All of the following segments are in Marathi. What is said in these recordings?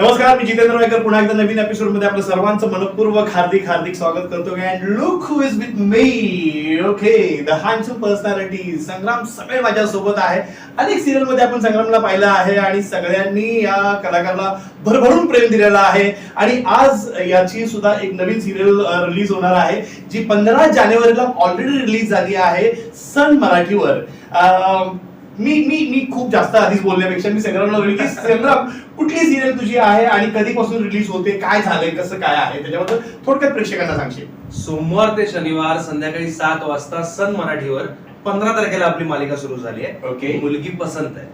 नमस्कार मी जितेंद्र वायकर पुन्हा एकदा नवीन एपिसोडमध्ये आपलं सर्वांचं मनपूर्वक हार्दिक हार्दिक स्वागत करतो. And look who is with me okay the handsome personality Sangram सगळे माझ्या सोबत आहे. अनेक सिरियलमध्ये आपण संग्रामला पाहिलं आहे आणि सगळ्यांनी या कलाकाराला भरभरून प्रेम दिलेला आहे. आणि आज याची सुद्धा एक नवीन सिरियल रिलीज होणार आहे जी पंधरा जानेवारीला ऑलरेडी रिलीज झाली आहे सन मराठीवर. अं, मी मी मी खूप जास्त आधीच बोलण्यापेक्षा मी संग्रामला की संग्राम कुठली सिरियल तुझी आहे आणि कधीपासून रिलीज होते काय झालंय कसं काय आहे? त्याच्याबद्दल थोडक्यात प्रेक्षकांना सांगशील. सोमवार ते शनिवार संध्याकाळी सात वाजता सन मराठीवर पंधरा तारखेला आपली मालिका सुरू झाली आहे. ओके. मुलगी पसंत आहे.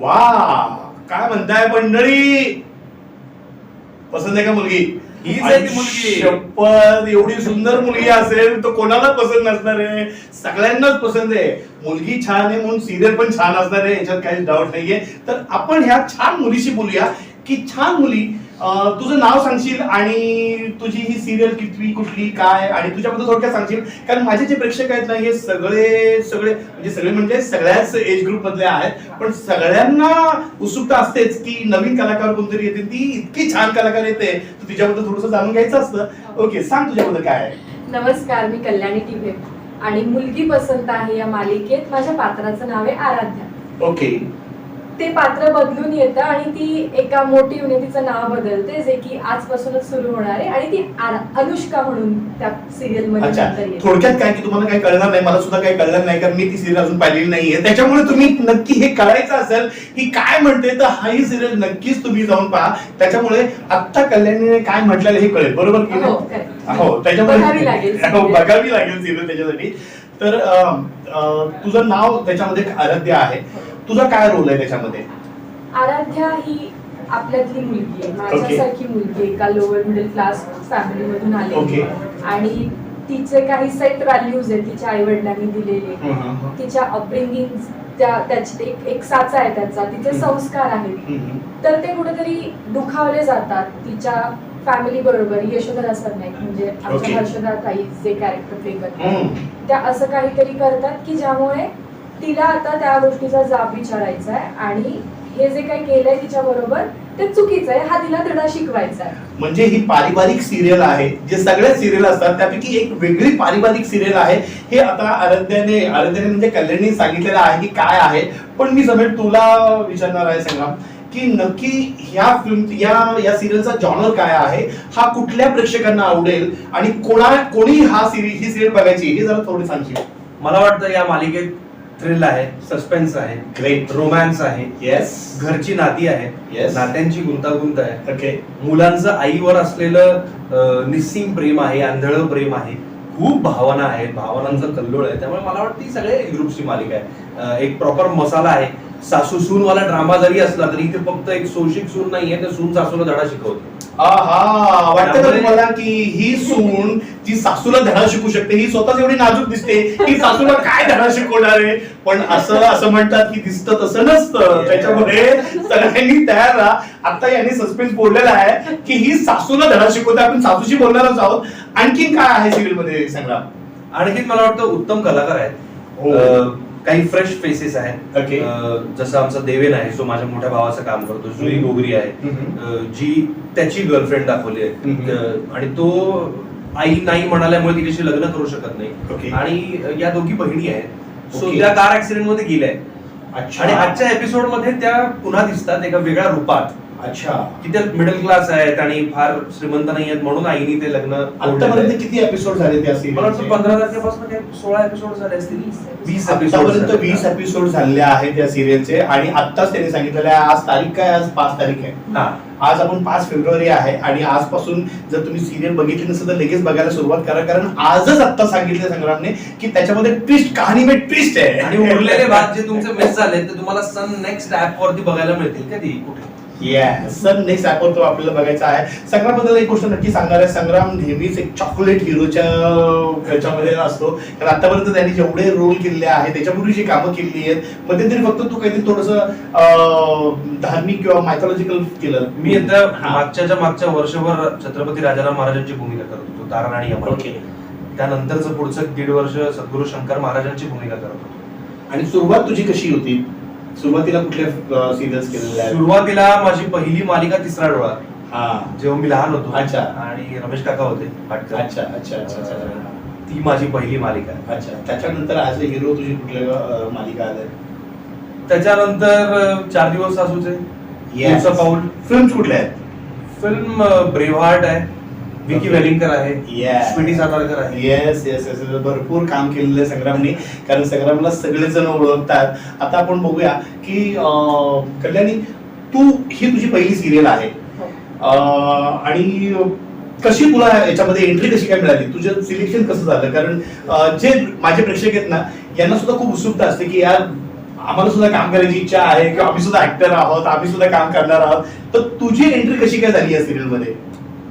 वा काय म्हणताय मंडळी? पसंत आहे का मुलगी? मुलगी. शपथ एवढी सुंदर मुलगी असेल तर कोणाला पसंत नसणार आहे? सगळ्यांनाच पसंत आहे. मुलगी छान आहे म्हणून सिरियल पण छान असणार आहे याच्यात काही डाऊट नाहीये. तर आपण ह्या छान मुलीशी बोलूया. की छान मुली. तुझं नाव सांगशील आणि तुझी ही सिरियल कितवी कुठली काय आणि तुझ्याबद्दल थोडक्यात सांगशील. कारण माझे जे प्रेक्षक आहेत ना हे सगळे सगळे म्हणजे सगळे म्हणजे सगळ्याच एज ग्रुप मधले आहेत. पण सगळ्यांना उत्सुकता असतेच की नवीन कलाकार कोणतरी येते ती इतकी छान कलाकार येते तर तिच्याबद्दल थोडंसं जाणून घ्यायचं असतं. ओके सांग तुझ्याबद्दल काय आहे. नमस्कार मी कल्याणी टिभे आणि मुलगी पसंत आहे या मालिकेत. माझ्या पात्राचं नाव आहे आराध्या. ओके. ते पात्र बदलून येतं आणि ती एका मोटिव्हने तिचं नाव बदलते जे की आजपासूनच सुरू होणार आहे. आणि ती अनुष्का म्हणून त्या सिरियलमध्ये. थोडक्यात काय की तुम्हाला काही कळणार नाही मला सुद्धा काही कळणार नाही कारण मी ती सिरियल अजून पाहिलेली नाहीये त्याच्यामुळे तुम्ही नक्की हे कळायचं असेल की काय म्हणते तर हा ही सिरियल नक्कीच तुम्ही जाऊन पहा. त्याच्यामुळे आत्ता कल्याणीने काय म्हटलेलं हे कळेल. बरोबर की हो. हो त्याच्यामुळे बघावी लागेल हो. बघावी लागेल सिरियल त्याच्यासाठी. तर तुझं नाव त्याच्यामध्ये आराध्य आहे. तुझा काय रोल आहे त्याच्यामध्ये आराध्या ही आपल्यातली मुलगी आहे माझ्यासारखी मुलगी आहे, एका लोअर मिडल क्लास फॅमिली मधून. आली आणि तिचे काही सेट व्हॅल्यूज आहेत तिच्या आई वडिलांनी दिलेले हं, हं, हं. तिच्या अपब्रिंगिंग त्या त्याची एक एक साचा आहे त्याचा तिचे. संस्कार आहेत हं, हं. तर ते कुठेतरी दुखावले जातात तिच्या फॅमिली बरोबर यशोधरा सरनाईक म्हणजे Okay. आमच्या हर्षदा ताई जे कॅरेक्टर प्ले करतात हं. त्या असं काहीतरी करतात की ज्यामुळे तिला आता त्या गोष्टीचा जाब विचारायचा आहे आणि हे जे काही केलंय तिच्या बरोबर ते चुकीचं आहे हा तिला धडा शिकवायचा आहे म्हणजे ही पारिवारिक सिरियल आहे. जे सगळ्या सिरियल असतात त्यापैकी एक वेगळी पारिवारिक सिरियल आहे. हे आता आराध्याने आराध्याने म्हणजे कल्याणी सांगितलेलं आहे की काय आहे. पण मी समेट तुला विचारणार आहे संग्राम की नक्की ह्या फिल्म या या सिरियलचा जॉनर काय आहे? हा कुठल्या प्रेक्षकांना आवडेल? आणि कोणा कोणी हा सिरियल ही सिरियल बघायची? हे जरा थोडी सांगशील. मला वाटतं या मालिकेत थ्रिल आहे सस्पेन्स आहे ग्रेट रोमॅन्स आहे येस घरची नाती आहे Yes. नात्यांची गुंतागुंत आहे. ओके मुलांचं आईवर असलेलं अं, निस्सीम प्रेम आहे आंधळ प्रेम आहे खूप भावना आहेत भावनांचं कल्लोळ आहे. त्यामुळे मला वाटतं ही सगळ्या ग्रुपची मालिका आहे. अं, एक प्रॉपर मसाला आहे. सासू सून वाला ड्रामा जरी असला तरी इथे फक्त एक सोशिक सून नाहीये तर सून सासूला धडा शिकवते. आहा वाटतं का तुम्हाला की ही सून जी सासूला धडा शिकू शकते ही स्वतःच एवढी नाजूक दिसते की सासूला काय धडा शिकवणार आहे? पण असं असं म्हणतात की दिसतं तसं नसतं. त्याच्यामुळे सगळ्यांनी तयार राहा. आता यांनी सस्पेन्स बोललेला आहे की ही सासूला धडा शिकवते आपण सासूशी बोलणारच आहोत. आणखीन काय आहे सिरियलमध्ये संग्राम आणखी मला वाटतं उत्तम कलाकार आहेत. हो. काही फ्रेश फेसेस आहेत जसं आमचा देवेन आहे जो माझ्या मोठ्या भावाचं काम करतो जुई हम्म. गोगरी आहे हम्म. अं, जी त्याची गर्लफ्रेंड दाखवली आहे. अं, आणि तो आई नाही म्हणाल्यामुळे तिच्याशी लग्न करू शकत. नाही आणि अं, या दोघी बहिणी आहेत सो. त्या कार ऍक्सिडेंटमध्ये गेल्या आणि आजच्या एपिसोडमध्ये त्या पुन्हा दिसतात एका वेगळ्या रूपात अच्छा. की त्या मिडल क्लास आहेत आणि फार श्रीमंत नाही आहेत म्हणून आईने ते लग्न आतापर्यंत आहे. किती एपिसोड झाले त्या मला वाटतं सिरियल पंधरा तारखेपासून सोळा एपिसोड झाले असतील. वीस एपिसोड वीस एपिसोड झालेले आहेत या सिरियलचे आणि आत्ताच त्यांनी सांगितलेलं आहे आज तारीख काय आज पाच तारीख आहे. हा. आज आपण पाच फेब्रुवारी आहे आणि आजपासून जर तुम्ही सिरियल बघितली नसेल तर लगेच बघायला सुरुवात करा कारण आजच आत्ता सांगितलं संग्रामने की त्याच्यामध्ये ट्विस्ट कहाणी में ट्विस्ट आहे. आणि उरलेले भाग जे तुमचे मिस झाले ते तुम्हाला सन नेक्स्ट ऍप वरती बघायला मिळतील. कधी? कुठे? सर नेक्स्ट ऍपवर तो आपल्याला बघायचा आहे. संग्रामबद्दल एक गोष्ट नक्की सांगणार आहे. संग्राम नेहमीच एक चॉकलेट हिरोच्या ह्याच्यामध्ये असतो. कारण आतापर्यंत त्यांनी जेवढे रोल केलेले आहेत त्याच्यापूर्वी जी कामं केली आहेत मध्यंतरी फक्त तू काहीतरी थोडस धार्मिक किंवा मायथॉलॉजिकल केलं. मी आता. मागच्याच्या मागच्या वर्षभर छत्रपती राजाराम महाराजांची भूमिका करत होतो तारण आणि यमन. त्यानंतरचं पुढचं दीड वर्ष सद्गुरू शंकर महाराजांची भूमिका करत होतो. आणि सुरुवात तुझी कशी होती? सुरुवातीला कुठल्या सिरियल्स केलेल्या आहेत? सुरुवातीला माझी पहिली मालिका तिसरा डोळा. हा. जेव्हा मी लहान होतो अच्छा. आणि रमेश काका होते पाटकर. अच्छा अच्छा अच्छा अच्छा. ती माझी पहिली मालिका. अच्छा. त्याच्यानंतर अ हिरो तुझी कुठल्या अं, मालिका आल्या? त्याच्यानंतर अं, चार दिवस सासूचे. दिवसा पाऊल. फिल्म कुठल्या आहेत? फिल्म ब्रेव्हार्ट आहे. विकी. वेलिंगकर आहे. स्वीटी सातारकर आहे. येस येस येस भरपूर काम केलेलं आहे संग्रामने कारण संग्रामला सगळेजण ओळखतात. आता आपण बघूया की कल्याणी तू ही तुझी पहिली सिरियल आहे. हो. अं, आणि कशी तुला याच्यामध्ये एंट्री कशी काय मिळाली? तुझं सिलेक्शन कसं झालं? कारण जे माझे प्रेक्षक आहेत ना यांना सुद्धा खूप उत्सुकता असते की यार आम्हाला सुद्धा काम करायची इच्छा आहे किंवा आम्ही सुद्धा ऍक्टर आहोत आम्ही सुद्धा काम करणार आहोत. तर तुझी एंट्री कशी काय झाली या सिरियलमध्ये?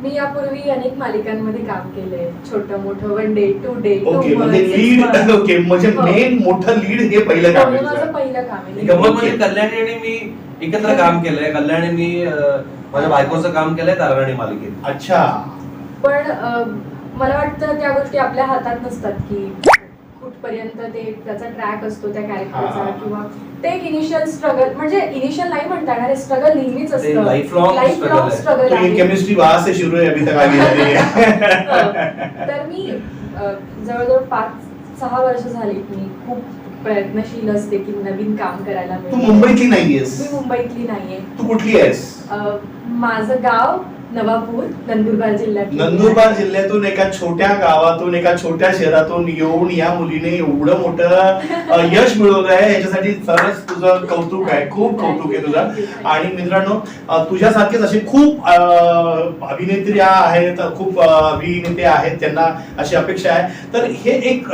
मी यापूर्वी अनेक मालिकांमध्ये काम केलंय. छोटं मोठं one day two day okay म्हणजे लीड ओके म्हणजे हो. मेन मोठं लीड हे पहिलं काम हे आहे माझं तुझं. पहिलं काम आहे. म्हणजे कल्याणी आणि मी एकत्र काम केलंय. कल्याणीनी अं, माझ्या बायकोचं काम केलंय तारराणी मालिकेत. अच्छा. पण अं, मला वाटतं त्या गोष्टी आपल्या हातात नसतात की कुठपर्यंत ते त्याचा ट्रॅक असतो त्या कॅरेक्टरचा. किंवा ते एक इनिशियल स्ट्रगल म्हणजे इनिशियल नाही म्हणता येणार स्ट्रगल नेहमीच असतं struggle आहे. स्ट्रगल केमिस्ट्री वहां से शुरू है अभी तक आगे जा रही तर मी जवळजवळ पाच सहा वर्ष झाली मी खूप प्रयत्नशील असते की नवीन काम करायला तू. मुंबईतली नाहीयेस मी मुंबईतली नाहीये तू कुठली आहेस माझं गाव नवापूर नंदुरबार जिल्ह्यात नंदुरबार जिल्ह्यातून एका छोट्या गावातून एका छोट्या शहरातून येऊन या मुलीने एवढं मोठं यश मिळवलं आहे. याच्यासाठी खरंच तुझं कौतुक आहे. खूप कौतुक आहे तुझं. आणि मित्रांनो तुझ्यासारखेच असे खूप अ, अभिनेत्र्या आहेत खूप अभिनेते आहेत त्यांना अशी अपेक्षा आहे. तर हे एक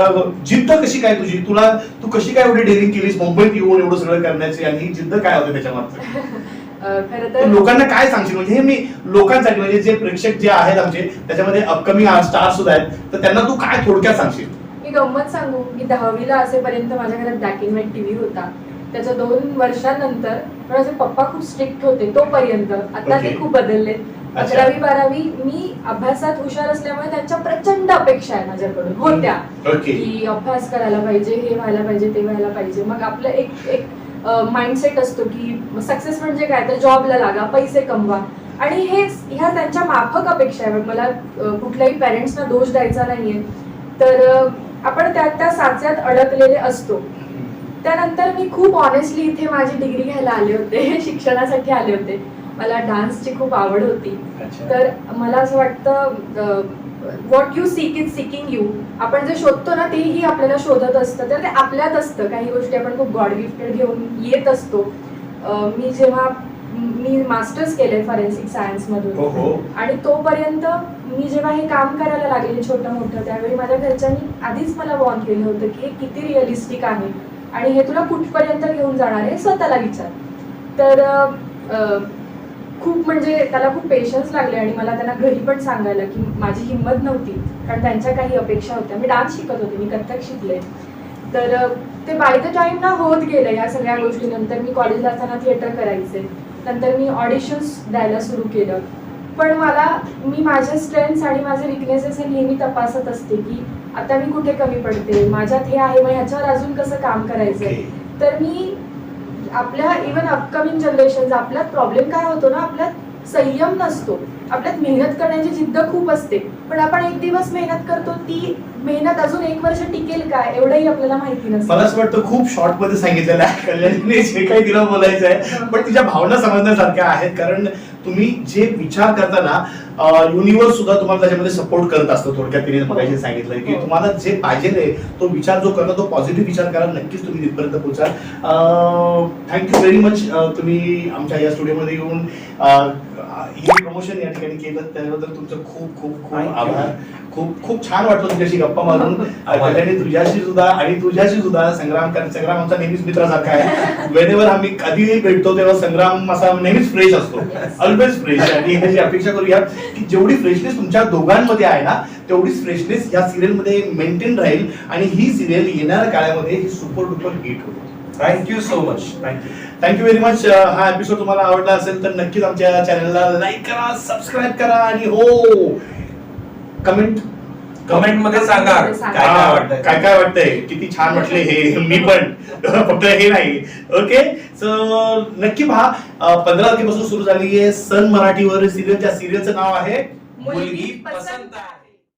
जिद्द कशी काय तुझी? तुला तू कशी काय एवढी डेअरिंग केलीस? मुंबईत येऊन एवढं सगळं करण्याची आणि ही जिद्द काय होते त्याच्यामागचं? खर तर लोकांना काय सांगशील? म्हणजे हे मी लोकांसाठी म्हणजे जे प्रेक्षक जे आहेत आमचे त्याच्यामध्ये अपकमिंग स्टार सुद्धा आहेत तर त्यांना तू काय थोडक्यात सांगशील? मी गंमत सांगू की दहावीला असेपर्यंत माझ्या घरात ब्लॅक अँड व्हाईट टीव्ही होता. त्याच्या दोन वर्षानंतर माझे पप्पा खूप स्ट्रिक्ट होते तोपर्यंत. आता Okay. ते खूप बदलले. अकरावी बारावी मी अभ्यासात हुशार असल्यामुळे त्यांच्या प्रचंड अपेक्षा आहे माझ्याकडून होत्या. की अभ्यास करायला पाहिजे हे व्हायला पाहिजे ते व्हायला पाहिजे. मग आपलं एक एक माइंडसेट असतो की सक्सेस म्हणजे काय? तर जॉबला लागा पैसे कमवा. आणि हे ह्या त्यांच्या माफक अपेक्षा आहे. मला कुठल्याही पॅरेंट्सना दोष द्यायचा नाहीये. तर आपण त्या त्या साच्यात अडकलेले असतो. त्यानंतर मी खूप ऑनेस्टली इथे माझी डिग्री घ्यायला आले होते. शिक्षणासाठी आले होते. मला डान्सची खूप आवड होती. तर मला असं वाटतं what you seek is seeking you आपण जे शोधतो ना तेही आपल्याला शोधत असतं. तर ते आपल्यात असतं. काही गोष्टी आपण खूप गॉड गिफ्टेड घेऊन येत असतो. मी जेव्हा मी मास्टर्स केले फॉरेन्सिक सायन्स हो, मधून. हो. आणि तोपर्यंत मी जेव्हा हे काम करायला लागले छोटं मोठं त्यावेळी माझ्या घरच्यांनी आधीच मला वॉर्न केलं होतं की हे किती रिअलिस्टिक आहे. आणि हे तुला कुठपर्यंत घेऊन जाणार आहे स्वतःला विचार. तर खूप म्हणजे त्याला खूप पेशन्स लागले आणि मला त्यांना घरी पण सांगायला की माझी हिंमत नव्हती कारण त्यांच्या काही अपेक्षा होत्या. मी डान्स शिकत होते मी कथ्थक शिकले. तर ते बाय द टाइम ना होत गेलं या सगळ्या गोष्टी नंतर मी कॉलेजला असताना थिएटर करायचे. नंतर मी ऑडिशन्स द्यायला सुरू केलं. पण मला मी माझे स्ट्रेंथ्स आणि माझे विकनेसेस हे नेहमी तपासत असते की आता मी कुठे कमी पडते? माझ्यात हे आहे मग ह्याच्यावर अजून कसं काम Okay. तर मी आपल्या इवन अपकमिंग जनरेशन आपल्यात प्रॉब्लेम काय होतो ना आपल्यात संयम नसतो. आपल्यात मेहनत करण्याची जिद्द खूप असते. पण आपण एक दिवस मेहनत करतो ती मेहनत अजून एक वर्ष टिकेल का एवढंही आपल्याला माहिती मला नसतं असं वाटतं खूप शॉर्टमध्ये सांगितलेलं आहे. कल्याणीने जे काही तिला बोलायचं आहे पण तिच्या भावना समजण्यासारख्या आहेत. कारण तुम्ही जे विचार करताना युनिवर्स सुद्धा तुम्हाला त्याच्यामध्ये सपोर्ट करत असतं. थोडक्यात तिने मगाशी सांगितलं की हो. तुम्हाला जे पाहिजे तो विचार जो करता तो पॉझिटिव्ह विचार करा. नक्कीच तुम्ही तिथपर्यंत पोचाल थँक्यू व्हेरी मच तुम्ही आमच्या या स्टुडिओमध्ये येऊन प्रमोशन या ठिकाणी केलं त्याबद्दल तुमचं खूप खूप खूप. आभार खूप खूप छान वाटलं तुझ्याशी गप्पा मारून. कल्याणी तुझ्याशी सुद्धा आणि तुझ्याशी सुद्धा संग्राम कारण संग्राम आमचा नेहमीच मित्रासारखा आहे वेळेवर आम्ही कधीही भेटतो तेव्हा संग्राम असा नेहमीच फ्रेश असतो. ऑलवेज फ्रेश आणि ह्याची अपेक्षा करूया की जेवढी फ्रेशनेस तुमच्या दोघांमध्ये आहे ना तेवढीच फ्रेशनेस या सिरियलमध्ये मेंटेन राहील आणि ही सिरियल येणाऱ्या काळामध्ये सुपर डुपर हिट होईल thank you so much thank you thank you very much हा एपिसोड तुम्हाला आवडला असेल तर नक्कीच आमच्या चॅनलला लाईक करा सबस्क्राईब करा आणि हो कमेंट कमेंटमध्ये सांगा काय. काय हा, वाटतंय. काय काय वाटतंय? किती छान वाटले हे मी पण. फक्त हे नाही. ओके सो नक्की पहा. पंधरा तारखेपासून सुरू झाली आहे. सन मराठीवर सिरियल त्या सिरियलचं नाव आहे मुलगी पसंत